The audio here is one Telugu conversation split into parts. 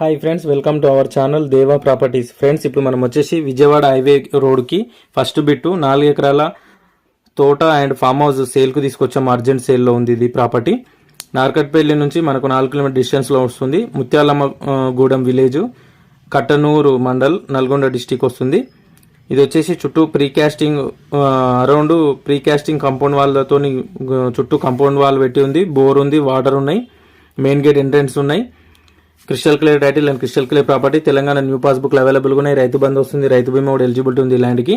Hi friends welcome to our channel Deva properties friends ఇప్పుడు మనం వచ్చేసి విజయవాడ హైవే రోడ్కి ఫస్ట్ బిట్టు నాలుగు ఎకరాల తోట అండ్ ఫామ్ హౌస్ సేల్కు తీసుకొచ్చాము అర్జెంట్ సేల్లో ఉంది ఇది ప్రాపర్టీ నార్కట్పల్లి నుంచి మనకు నాలుగు కిలోమీటర్ డిస్టెన్స్లో వస్తుంది. ముత్యాలమ్మ గూడెం విలేజ్ కట్టనూరు మండల్ నల్గొండ డిస్టిక్ వస్తుంది. ఇది వచ్చేసి చుట్టూ ప్రీకాస్టింగ్ అరౌండ్ ప్రీకాస్టింగ్ కాంపౌండ్ వాళ్ళతో చుట్టూ కాంపౌండ్ వాల్ పెట్టి ఉంది. బోర్ ఉంది వాటర్ ఉన్నాయి. మెయిన్ గేట్ ఎంట్రన్స్ ఉన్నాయి. Crystal clear title and crystal clear property. Telangana new పాస్బుక్లు అవైలబుల్గా ఉన్నాయి. రైతు బంధు వస్తుంది రైతు బీమా కూడా ఎలిజిబిలిటీ ఉంది ల్యాండ్కి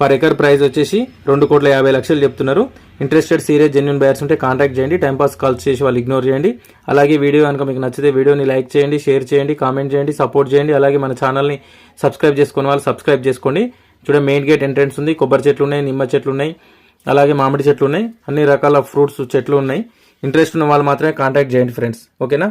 పర్ ఎకర్ ప్రైస్ వచ్చేసి రెండు కోట్ల యాభై లక్షలు చెప్తున్నారు. ఇంట్రెస్టెడ్ సీరియస్ జెన్యున్ బయర్స్ ఉంటే కాంటాక్ట్ చేయండి. టైంపాస్ కాల్స్ చేసి వాళ్ళు ఇగ్నోర్ చేయండి. అలాగే వీడియో కనుక మీకు నచ్చితే వీడియోని లైక్ చేయండి షేర్ చేయండి కామెంట్ చేయండి సపోర్ట్ చేయండి. అలాగే మన ఛానల్ని సబ్స్క్రైబ్ చేసుకున్న వాళ్ళు సబ్స్క్రైబ్ చేసుకోండి. చూడండి మెయిన్ గేట్ ఎంట్రెన్స్ ఉంది. కొబ్బరి చెట్లు ఉన్నాయి నిమ్మ చెట్లు ఉన్నాయి. అలాగే మామిడి చెట్లు ఉన్నాయి. అన్ని రకాల ఫ్రూట్స్ చెట్లు ఉన్నాయి. ఇంట్రెస్ట్ ఉన్న వాళ్ళు మాత్రమే కాంటాక్ట్ చేయండి ఫ్రెండ్స్ ఓకేనా